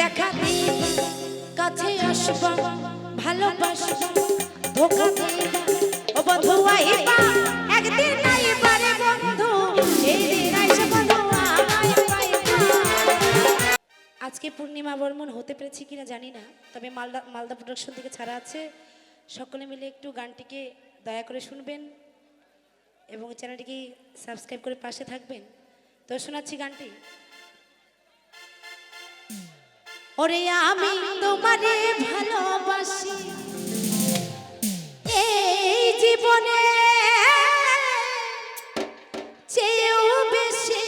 দেখা আজকে পূর্ণিমা বর্মন হতে পেরেছি কিনা জানি না, তবে মালদা মালদা প্রোডাকশন থেকে ছাড়া আছে। সকলে মিলে একটু গানটিকে দয়া করে শুনবেন এবং চ্যানেলটিকে সাবস্ক্রাইব করে পাশে থাকবেন। তো শোনাচ্ছি গানটি। ওরে আমি তোমারে ভালোবাসি। এই জীবনে চেয়েও বেশি।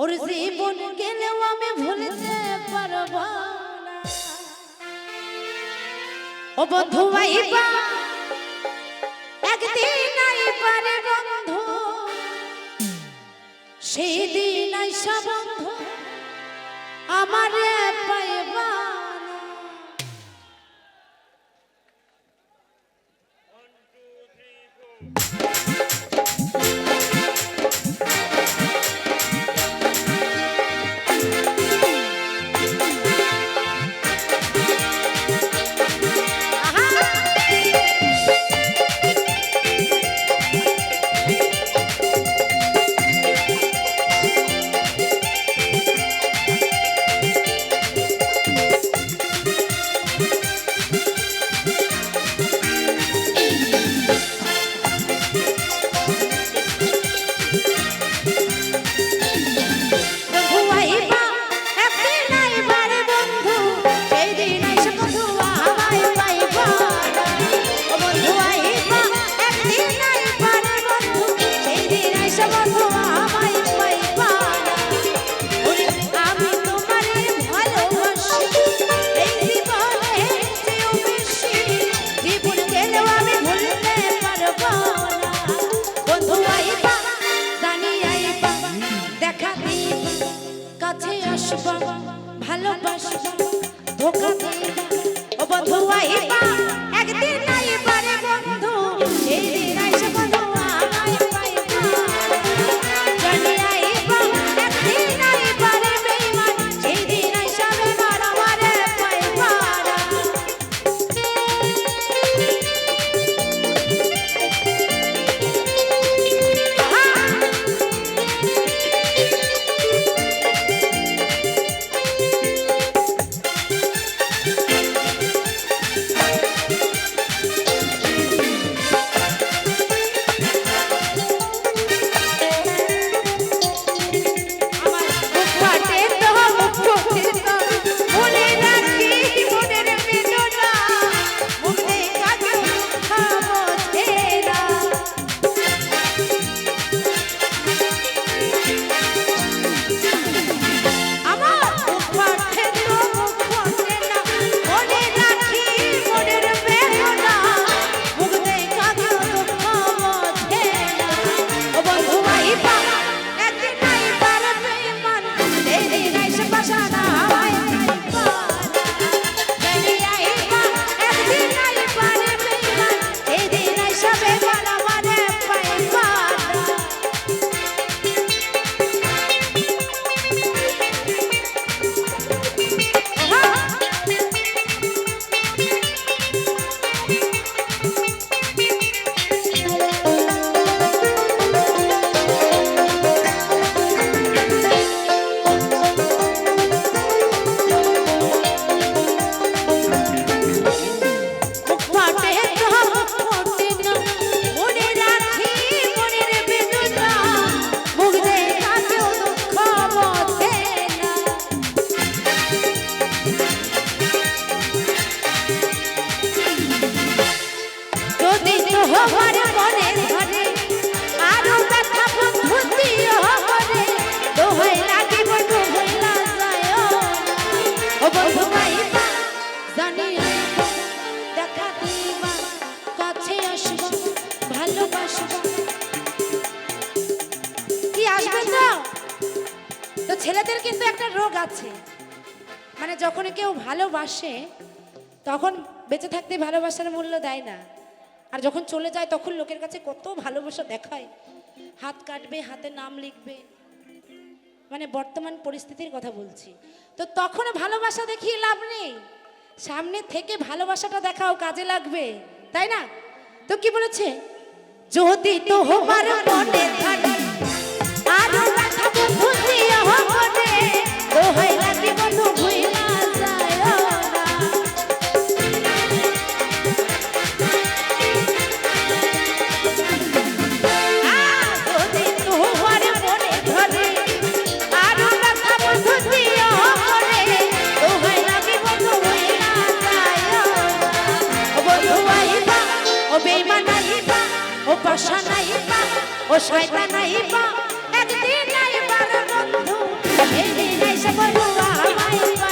ওর জীবন গেলেও আমি ভুলতে পারব ও বন্ধু আইবা একদিন আইবা রে বন্ধু সেই দিন আইসা বন্ধ আমারে পাইবা দিন তো ছেলেদের কিন্তু একটা রোগ আছে। মানে যখন কেউ ভালোবাসে, তখন বেঁচে থাকতে ভালোবাসার মূল্য দেয় না। আর যখন চলে যায়, তখন লোকের কাছে কত ভালোবাসা দেখায়। হাত কাটবে, হাতে নাম লিখবে। মানে বর্তমান পরিস্থিতির কথা বলছি। তো তখন ভালোবাসা দেখিয়ে লাভ নেই। সামনে থেকে ভালোবাসাটা দেখাও কাজে লাগবে। তাই না? তো কি বলেছে? যদি তোমার মনে থাকে ভরসা নাই বা ও শয়তা নাই বা একদিন নাই বন্ধু এই নাই সব বন্ধু আমায়